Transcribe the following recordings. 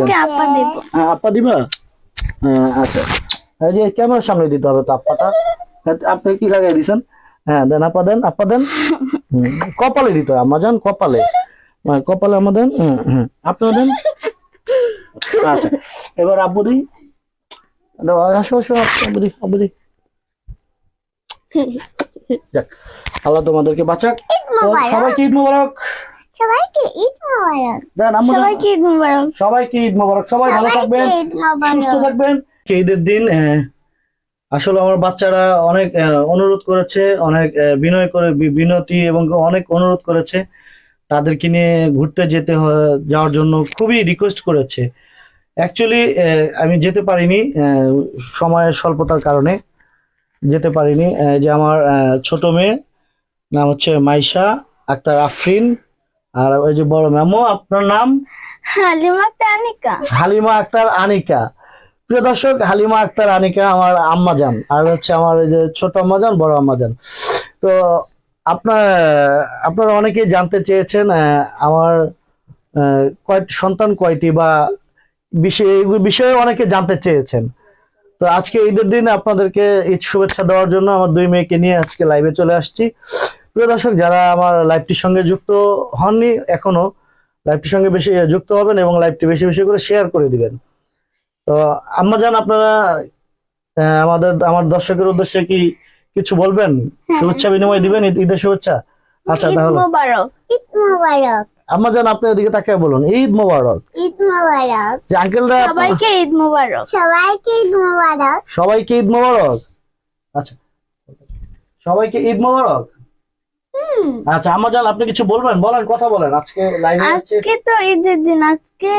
তোমাকে আপা দেব। আপা দিবা? আচ্ছা। এই যে ক্যামেরার সামনে দিতে হবে তো আপ্পাটা হ্যাঁ, আপনি কি লাগাই দিছেন? হ্যাঁ দেন আপা দেন আপা দেন। কপালে দিতে হয় কপালে। কপালে আমা দেন হুম, হুম। আপনারা দেন। আচ্ছা এবার আব্বু দি। আসো আসো আব্বু দি আব্বু দি। যাক আল্লাহ তোমাদেরকে বাঁচাক। সবাইকে ঈদ মোবারক। সবাইকে ঈদ মোবারক। দেন আম্মু দেন। সবাইকে ঈদ মুবারক। সবাইকে ঈদ মোবারক। সবাই ভালো থাকবেন সুস্থ থাকবেন। ঈদের দিন আসলে আমার বাচ্চারা অনেক অনুরোধ করেছে অনেক বিনয় করে বিনতি এবং অনেক অনুরোধ করেছে। তাদেরকে নিয়ে ঘুরতে যেতে যাওয়ার জন্য খুবই রিকোয়েস্ট করেছে। অ্যাকচুয়ালি আমি যেতে পারিনি সময়ের স্বল্পতার কারণে যেতে পারিনি। যে আমার ছোট মেয়ে নাম হচ্ছে মাইশা আক্তার আফরিন। আর ওই যে বড় ম্যামো আপনার নাম? হালিমা তানিকা হালিমা আক্তার আনিকা। প্রিয় দর্শক হালিমা আক্তার আনিকা আমার আম্মা যান আর হচ্ছে আমার এই যে ছোট আম্মা যান বড় আম্মা যান। তো আপনার আপনারা অনেকেই জানতে চেয়েছেন আমার কয়টি সন্তান কয়টি বা বিষয়ে বিষয়ে অনেকে জানতে চেয়েছেন। তো আজকে ঈদের দিন আপনাদেরকে ঈদ শুভেচ্ছা দেওয়ার জন্য আমার দুই মেয়েকে নিয়ে আজকে লাইভে চলে আসছি। প্রিয় দর্শক যারা আমার লাইভটির সঙ্গে যুক্ত হননি এখনও লাইভটির সঙ্গে বেশি যুক্ত হবেন এবং লাইভটি বেশি বেশি করে শেয়ার করে দিবেন। তো আম্মা জান আপনারা আমাদের আমার দর্শকের উদ্দেশ্যে কি কিছু বলবেন? শুভেচ্ছা বিনিময় দিবেন? ঈদের শুভেচ্ছা? আচ্ছা ঈদ তাহলে। মুবারক। ঈদ মোবারক। আম্মা জান আপনি ওদিকে তাকিয়ে বলুন। ঈদ মোবারক। ঈদ মোবারক। যে আঙ্কেলরা সবাইকে ঈদ মুবারক। সবাইকে ঈদ মোবারক। সবাইকে ঈদ মোবারক। আচ্ছা। সবাইকে ঈদ মোবারক। আচ্ছা আম্মা জান আপনি কিছু বলবেন? বলেন কথা বলেন। আজকে লাইভে আছে আজকে তো ঈদের দিন। আজকে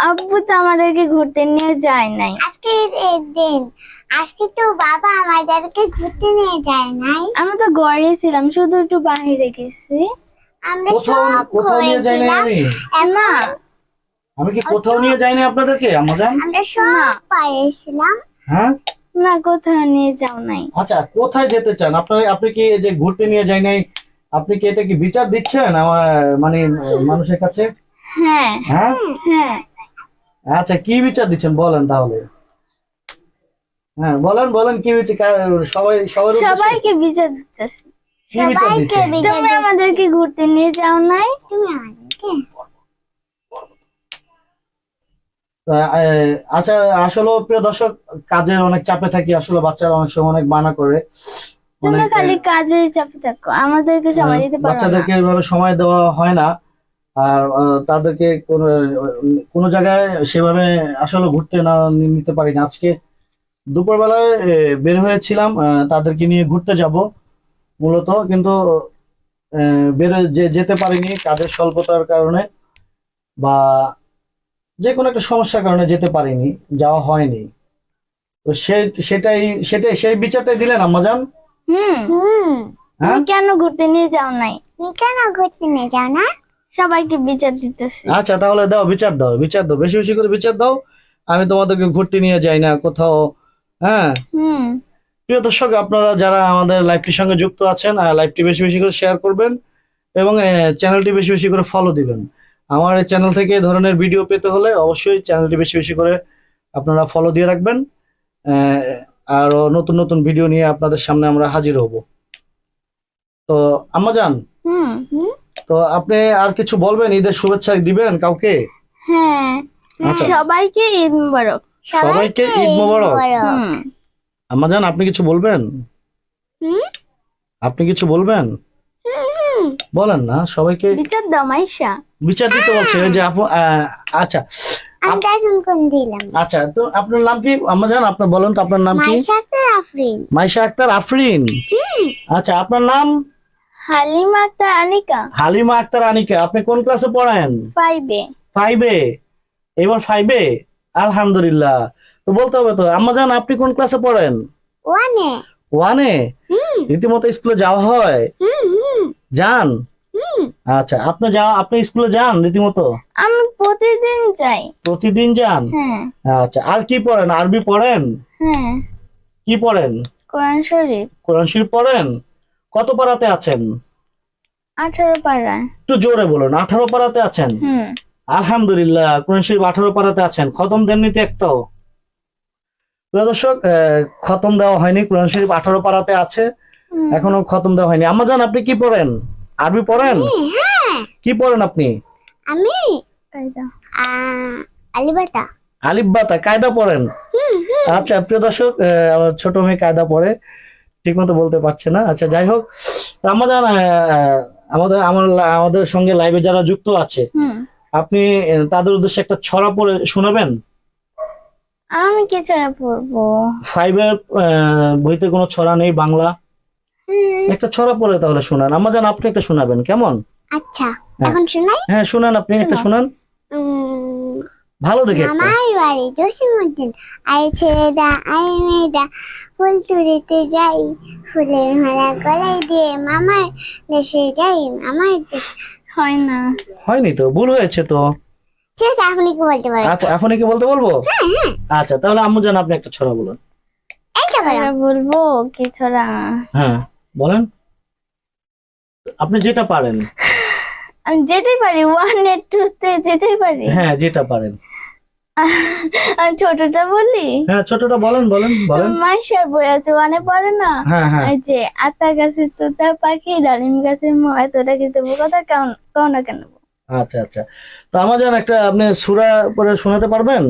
আব্বু তো আমাদেরকে ঘুরতে নিয়ে যায় নাই। আজকে ঈদের দিন। আজকে তো বাবা আমাদেরকে ঘুরতে নিয়ে যায় নাই। আমি তো ঘরে ছিলাম শুধু একটু বাইরে গেছি। আমরা সব কোথাও নিয়ে আমি? না। আমি কি কোথাও নিয়ে যাইনি আপনাদেরকে আম্মা জান আমরা সব পাইছিলাম হ্যাঁ? না কোথাও নিয়ে যাও নাই। আচ্ছা কোথায় যেতে চান? আপনি আপনি কি এই যে ঘুরতে নিয়ে যাই নাই আপনি কি এটা কি বিচার দিচ্ছেন আমার মানে মানুষের কাছে? হ্যাঁ। হ্যাঁ? হ্যাঁ। আচ্ছা কি বিচার দিচ্ছেন? বলেন তাহলে। হ্যাঁ বলেন বলেন কি বিচার সবাই সবার সবাইকে বিচার দিতেছি। সবাইকে তুমি আমাদেরকে ঘুরতে নিয়ে যাও নাই তুমি আমাদেরকে আচ্ছা আসলে প্রিয় দর্শক কাজের অনেক চাপে থাকি আসলে বাচ্চারা অনেক সময় অনেক মানা করে। তুমি খালি কাজে চাপে থাকো আমাদেরকে সময় দিতে পারো না। বাচ্চাদেরকে এভাবে সময় দেওয়া হয় না। আর তাদেরকে কোনো কোনো জায়গায় সেভাবে আসলে ঘুরতে না নিতে পারি না। আজকে দুপুরবেলায় বের হয়েছিলাম তাদেরকে নিয়ে ঘুরতে যাব মূলত কিন্তু বের যেতে পারিনি কাজের স্বল্পতার কারণে বা যে কোনো একটা সমস্যার কারণে যেতে পারিনি যাওয়া হয়নি। তো সেই সেটাই সেটাই সেই বিচারটাই দিলেন আম্মাজান হুম। হুম। হ্যাঁ? কেন ঘুরতে নিয়ে যাও নাই? কেন ঘুরতে নিয়ে যাও না? সবাইকে বিচার দিতেছি। আচ্ছা তাহলে দাও বিচার দাও বিচার দাও বেশি বেশি করে বিচার দাও। আমি তোমাদেরকে ঘুরতে নিয়ে যাই না কোথাও হ্যাঁ? হুম। প্রিয় দর্শক আপনারা যারা আমাদের লাইভটির সঙ্গে যুক্ত আছেন লাইভটি বেশি বেশি করে শেয়ার করবেন এবং চ্যানেলটি বেশি বেশি করে ফলো দিবেন। আমার এই চ্যানেল থেকে এই ধরনের ভিডিও পেতে হলে অবশ্যই চ্যানেলটি বেশি বেশি করে আপনারা ফলো দিয়ে রাখবেন। আরও নতুন নতুন ভিডিও নিয়ে আপনাদের সামনে আমরা হাজির হব। তো আম্মা যান হুম। তো আপনি আর কিছু বলবেন? ঈদের শুভেচ্ছা দিবেন কাউকে? হ্যাঁ। আচ্ছা। সবাইকে ঈদ মুবারক। সবাইকে ঈদ মোবারক। আম্মা জান আপনি কিছু বলবেন? হুম? আপনি কিছু বলবেন? বলেন না সবাইকে বিচার দাও মাইশা। বিচার দিতে বলছে যে আপু আচ্ছা। আমি টাইসন কোন দিলাম। আচ্ছা তো আপনার নাম কি? আম্মা জান আপনার বলেন তো আপনার নাম কি? মাইশা আক্তার আফরিন। আচ্ছা আপনার নাম? হালিমা আক্তার আনিকা। হালিমা আক্তার আনিকা আপনি কোন ক্লাসে পড়েন? পাইবে ফাইভে এবার ফাইভে আলহামদুলিল্লাহ। তো বলতে হবে তো আম্মা জান আপনি কোন ক্লাসে পড়েন? ওয়ানে। ওয়ানে? হুম। রীতিমতো স্কুলে যাওয়া হয়? যান? আচ্ছা আপনি যা আপনি স্কুলে যান রীতিমতো? আমি প্রতিদিন যাই। প্রতিদিন যান? হ্যাঁ। আচ্ছা আর কি পড়েন? আরবি পড়েন? হ্যাঁ। কি পড়েন? কোরআন শরীফ। কোরআন শরীফ পড়েন? কত পারাতে আছেন? আঠারো পাড়ায় একটু জোরে বলুন আঠারো পারাতে আছেন? আলহামদুলিল্লাহ কোরআন শরীফ আঠারো পারাতে আছেন। খতম দেননি তো একটাও। প্রিয় দর্শক খতম দেওয়া হয়নি কোরআন শরীফ আঠারো পারাতে আছে। এখনও খতম দেওয়া হয়নি। আম্মা জান আপনি কি পড়েন? আরবি পড়েন? হ্যাঁ। কি পড়েন আপনি? আমি। আহ, আলিবাতা। কায়দা পড়েন? আচ্ছা প্রিয় দর্শক আমার ছোট মেয়ে কায়দা পড়ে। ঠিক মতো বলতে পারছে না। আচ্ছা যাই হোক। আমরা আমাদের আমার আমাদের সঙ্গে লাইভে যারা যুক্ত আছে আপনি তাদের উদ্দেশ্যে একটা ছড়া পড়ে শোনাবেন? আমি কি ছাড়া পড়ব? ফাইভের আহ, বইতে কোনো ছড়া নেই বাংলা। একটা ছড়া পড়ে তাহলে শোনান। আমরা জান আপনি একটা শোনাবেন কেমন? আচ্ছা হ্যাঁ। এখন শোনাই? হ্যাঁ শোনান আপনি একটা শোনান। ভালো দেখে আমার বাড়ি জসিমুদ্দিন আই ছেলেরা আই মেয়েরা ফুল তুলিতে যাই। ফুলের মালা গলায় দিয়ে মামার দেশে যাই। মামার দেশ হয় না। হয়নি তো ভুল হয়েছে তো। আপনি কি বলতে পারেন আচ্ছা এখন কি বলতে বলব? আচ্ছা তাহলে আম্মু জান আপনি একটা ছড়া বলুন। বলব কি ছড়া? হ্যাঁ। আপনি যেটা পারেন। আমি যেটাই পারি ওয়ানের টু তে যেটাই পারি। হ্যাঁ যেটা পারেন। আমি ছোটটা বলি? হ্যাঁ ছোটটা বলেন বলেন বলেন। মাইশার বই আছে ওয়ানে পড়ে না? হ্যাঁ হ্যাঁ। এই যে আতা গাছের তোতা পাখি ডালিম গাছের মো এতটা কি দেবো কথা কেমন কেমন না কেন আচ্ছা আচ্ছা। তো আমার জান একটা আপনি সুরা পরে শোনাতে পারবেন?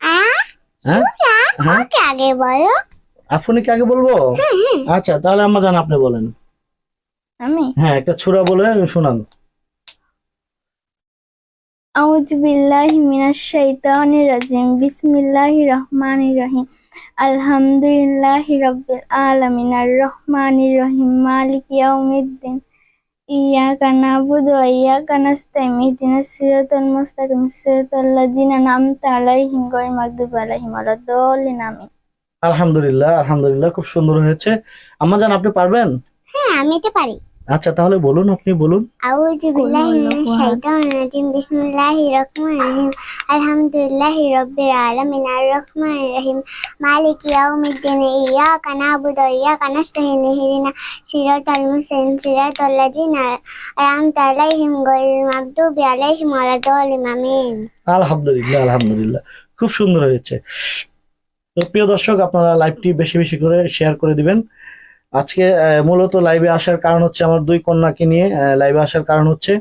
হ্যাঁ? হ্যাঁ? আগে বলো। আপনি কি আগে বলব? আচ্ছা তাহলে আমার জান আপনি বলেন। আমি? হ্যাঁ একটা ছুরা বলে শোনান। আউযু বিল্লাহি মিনাশ শাইতানির রাজিম। বিসমিল্লাহির রহমানির রহিম। আলহামদুলিল্লাহি রাব্বিল আলামিন। আর রহমানির রহিম। মালিক ইয়াউমিদ্দিন। ইয়াকা নাবুদু ওয়া ইয়াকা নাস্তাইন ইহদিনাস সিরাতাল মুস্তাকিম। সিরাতাল লাযিনা আন'আমতা আলাইহিম গায়রিল মাগদুবি আলাইহিম ওয়ালাদ-দাল্লিন। আমিন। আলহামদুলিল্লাহ আলহামদুলিল্লাহ খুব সুন্দর হয়েছে। আম্মা জান আপনি পারবেন? হ্যাঁ আমি তো পারি। আচ্ছা তাহলে বলুন আপনি বলুন। আউযু বিল্লাহি মিনাশ শাইতানির রাজিম বিসমিল্লাহির রহমানির রহিম আলহামদুলিল্লাহি রাব্বিল আলামিন আর রহমানির রহিম মালিক ইয়াউমিদ্দিন ইয়াকা নাবুদু ওয়া ইয়াকা নাস্তাইন ইহদিনা সিরাতাল মুস্তাকিম সিরাতাল লাযিনা আন'আমতা আলাইহিম গায়রিল মাগদুবি আলাইহিম ওয়ালাদ-দাল্লিন আমিন। আলহামদুলিল্লাহ আলহামদুলিল্লাহ খুব সুন্দর হয়েছে। তো প্রিয় দর্শক, আপনারা লাইভটি বেশি বেশি করে শেয়ার করে দিবেন। আজকে মূলত লাইভে আসার কারণ হচ্ছে আমার দুই কন্যাকে নিয়ে লাইভে আসার কারণ হচ্ছে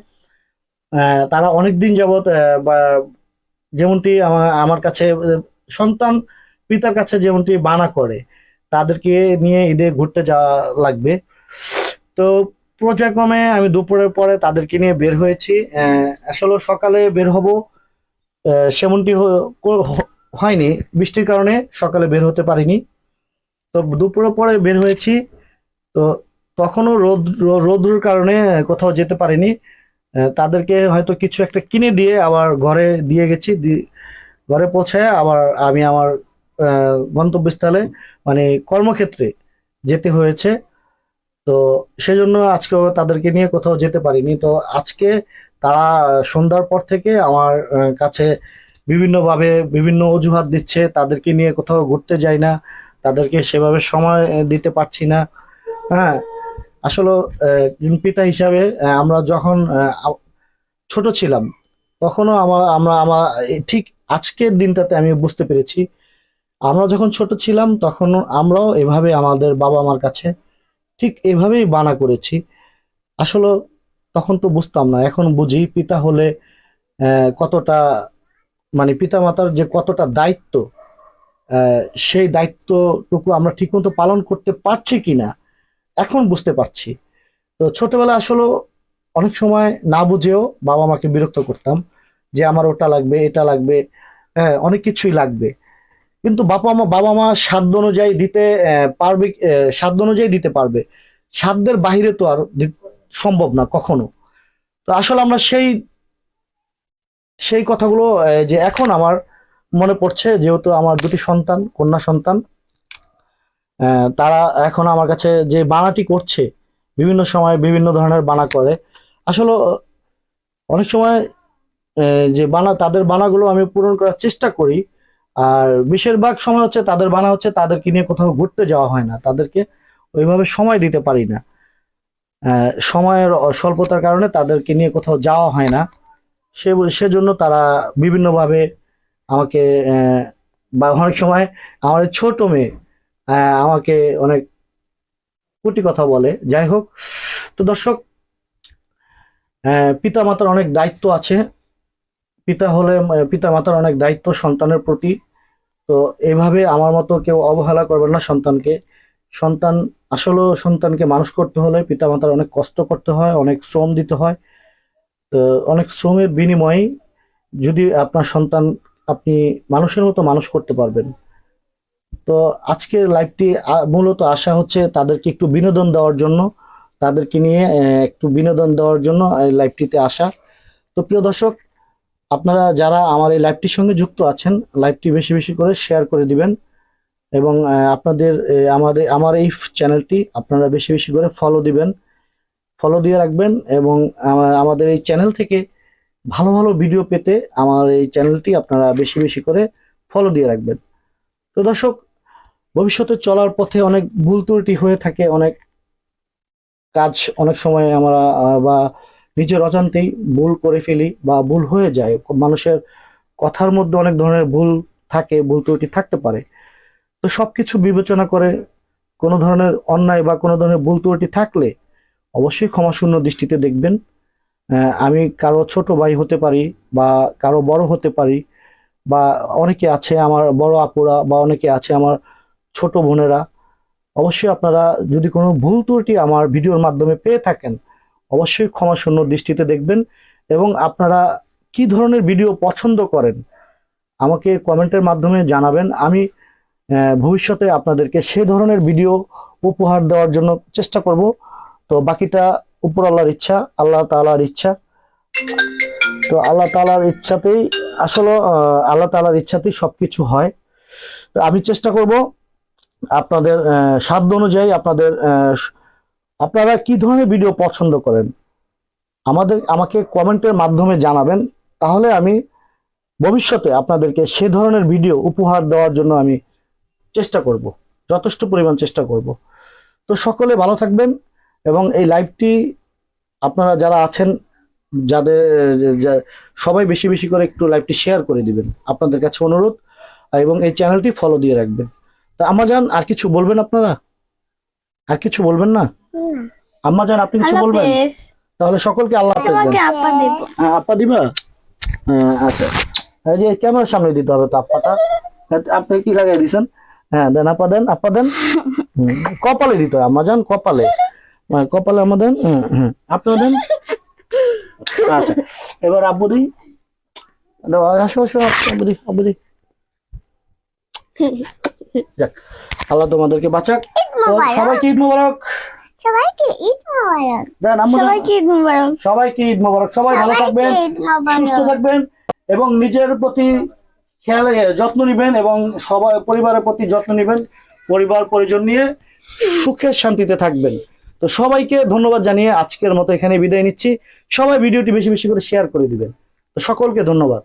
তারা অনেক দিন যাবৎ যেমনটি আমার কাছে, সন্তান পিতার কাছে যেমনটি বানা করে, তাদেরকে নিয়ে ঈদে ঘুরতে যাওয়া লাগবে। তো পর্যায়ক্রমে আমি দুপুরের পরে তাদেরকে নিয়ে বের হয়েছি। আসলে সকালে বের হব সেমনটি হয়নি। বৃষ্টির কারণে সকালে বের হতে পারিনি। তো দুপুরে পরে বের হয়েছি। তো তখনও রোদ, রোদ্রুর কারণে কোথাও যেতে পারিনি। তাদেরকে হয়তো কিছু একটা কিনে দিয়ে আবার ঘরে দিয়ে গেছি। ঘরে পৌঁছায় আবার আমি আমার গন্তব্যস্থলে মানে কর্মক্ষেত্রে যেতে হয়েছে। তো সেজন্য আজকেও তাদেরকে নিয়ে কোথাও যেতে পারিনি। তো আজকে তারা সন্ধ্যার পর থেকে আমার কাছে বিভিন্নভাবে বিভিন্ন অজুহাত দিচ্ছে, তাদেরকে নিয়ে কোথাও ঘুরতে যাই না, তাদেরকে সেভাবে সময় দিতে পারছি না। হ্যাঁ আসলে পিতা হিসাবে আমরা যখন ছোট ছিলাম, তখনও আমার আমরা আমার ঠিক আজকের দিনটাতে আমি বুঝতে পেরেছি। আমরা যখন ছোট ছিলাম তখন আমরাও এভাবে আমাদের বাবা মার কাছে ঠিক এভাবেই বানা করেছি। আসলে, তখন তো বুঝতাম না, এখন বুঝি পিতা হলে কতটা মানে পিতা মাতার যে কতটা দায়িত্ব সেই দায়িত্বটুকু আমরা ঠিকমতো পালন করতে পারছি কিনা, এখন বুঝতে পারছি। তো ছোটবেলা আসলে অনেক সময় না বুঝেও বাবা মাকে বিরক্ত করতাম যে আমার ওটা লাগবে, এটা লাগবে হ্যাঁ অনেক কিছুই লাগবে। কিন্তু বাবা মা বাবা মা সাধ্য অনুযায়ী দিতে পারবে সাধ্য অনুযায়ী দিতে পারবে। সাধ্যের বাহিরে তো আর সম্ভব না কখনো। তো আসলে আমরা সেই সেই কথাগুলো যে এখন আমার মনে পড়ছে, যেহেতু আমার দুটি সন্তান, কন্যা সন্তান তারা এখন আমার কাছে যে বানাটি করছে, বিভিন্ন সময় বিভিন্ন ধরনের বানা করে, আসলে, অনেক সময় যে বানা, তাদের বানাগুলো আমি পূরণ করার চেষ্টা করি, আর বেশিরভাগ সময় হচ্ছে তাদের বানা হচ্ছে তাদেরকে নিয়ে কোথাও ঘুরতে যাওয়া হয় না, তাদেরকে ওইভাবে সময় দিতে পারি না সময়ের স্বল্পতার কারণে তাদেরকে নিয়ে কোথাও যাওয়া হয় না সে সেজন্য তারা বিভিন্নভাবে আমাকে বা অনেক সময় আমার ছোট মেয়ে আমাকে অনেক কুটি কথা বলে। যাই হোক, তো দর্শক পিতা মাতার অনেক দায়িত্ব আছে। পিতা হলে পিতা মাতার অনেক দায়িত্ব সন্তানের প্রতি। তো এইভাবে আমার মতো কেউ অবহেলা করবেন না সন্তানকে। সন্তান আসলে সন্তানকে মানুষ করতে হলে পিতা মাতার অনেক কষ্ট করতে হয়, অনেক শ্রম দিতে হয়। তো অনেক শ্রমের বিনিময়ে যদি আপনার সন্তান আপনি মানুষের মতো মানুষ করতে পারবেন। তো আজকের লাইভটি মূলত আশা হচ্ছে তাদেরকে একটু বিনোদন দেওয়ার জন্য, তাদেরকে নিয়ে একটু বিনোদন দেওয়ার জন্য এই লাইভটিতে আসা। তো প্রিয় দর্শক, আপনারা যারা আমার এই লাইভটির সঙ্গে যুক্ত আছেন, লাইভটি বেশি বেশি করে শেয়ার করে দিবেন এবং আপনাদের আমাদের, আমার এই চ্যানেলটি আপনারা বেশি বেশি করে ফলো দিবেন। ফলো দিয়ে রাখবেন এবং আমাদের এই চ্যানেল থেকে ভালো ভালো ভিডিও পেতে আমার এই চ্যানেলটি আপনারা বেশি বেশি করে ফলো দিয়ে রাখবেন। তো দর্শক, ভবিষ্যতে চলার পথে অনেক ভুল ত্রুটি হয়ে থাকে, অনেক কাজ অনেক সময় আমরা বা নিজের অজান্তেই ভুল করে ফেলি বা ভুল হয়ে যায়। মানুষের কথার মধ্যে অনেক ধরনের ভুল থাকে, ভুল ত্রুটি থাকতে পারে। তো সবকিছু বিবেচনা করে কোনো ধরনের অন্যায় বা কোনো ধরনের ভুল ত্রুটি থাকলে অবশ্যই ক্ষমাশূন্য দৃষ্টিতে দেখবেন। আমি কারও ছোট ভাই হতে পারি বা কারও বড় হতে পারি বা অনেকে আছে আমার বড় আপুরা বা অনেকে আছে আমার ছোট বোনেরা। অবশ্যই আপনারা যদি কোনো ভুল ত্রুটি আমার ভিডিওর মাধ্যমে পেয়ে থাকেন, অবশ্যই ক্ষমাশূন্য দৃষ্টিতে দেখবেন এবং আপনারা কি ধরনের ভিডিও পছন্দ করেন আমাকে কমেন্টের মাধ্যমে জানাবেন। আমি ভবিষ্যতে আপনাদেরকে সে ধরনের ভিডিও উপহার দেওয়ার জন্য চেষ্টা করব। তো বাকিটা উপর আল্লাহর ইচ্ছা, আল্লাহ তাআলার ইচ্ছা। তো আল্লাহ তাআলার ইচ্ছাতেই আসলে আল্লাহ তাআলার ইচ্ছাতেই সবকিছু হয়। তো আমি চেষ্টা করব আপনাদের সাধ্য অনুযায়ী আপনাদের আপনারা কি ধরনের ভিডিও পছন্দ করেন, আমাদের, আমাকে কমেন্টের মাধ্যমে জানাবেন। তাহলে আমি ভবিষ্যতে আপনাদেরকে সে ধরনের ভিডিও উপহার দেওয়ার জন্য আমি চেষ্টা করব, যথেষ্ট পরিমাণ চেষ্টা করব। তো সকলে ভালো থাকবেন। এবং এই লাইভটি আপনারা যারা আছেন যাদের সবাই বেশি বেশি করে একটু লাইভটি শেয়ার করে দিবেন। আপনাদের কাছে অনুরোধ এবং এই চ্যানেলটি ফলো দিয়ে রাখবেন। তা আম্মাজান আর কিছু বলবেন আপনারা? আর কিছু বলবেন না? আম্মাজান আপনি কিছু বলবেন? তাহলে সকলকে আল্লাহ হাফেজ দেন। তোমাকে আপা দেব হ্যাঁ আপা দিবা? হ্যাঁ আচ্ছা। এই যে ক্যামেরার সামনে দিতে হবে তো আপাটা আপনি কি লাগাই দিছেন? হ্যাঁ দেন আপা দেন আপা দেন। কপালে দিতে হয় আম্মাজান কপালে। হ্যাঁ, কপালে আমা দেন হুম, হুম। দেন। আচ্ছা এবার আব্বু দি আসো আসো আব্বু দি আব্বু দি যাক আল্লাহ তোমাদেরকে বাঁচাক। সবাইকে ঈদ মোবারক। সবাইকে ঈদ মোবারক। দেন সবাইকে ঈদ মুবারক। সবাইকে ঈদ মোবারক। সবাই ভালো থাকবেন সুস্থ থাকবেন এবং নিজের প্রতি খেয়াল যত্ন নেবেন এবং সবাই পরিবারের প্রতি যত্ন নেবেন পরিবার পরিজন নিয়ে সুখের শান্তিতে থাকবেন। তো সবাইকে ধন্যবাদ জানিয়ে আজকের মতো এখানে বিদায় নিচ্ছি। সবাই ভিডিওটি বেশি বেশি করে শেয়ার করে দিবেন। তো সকলকে ধন্যবাদ।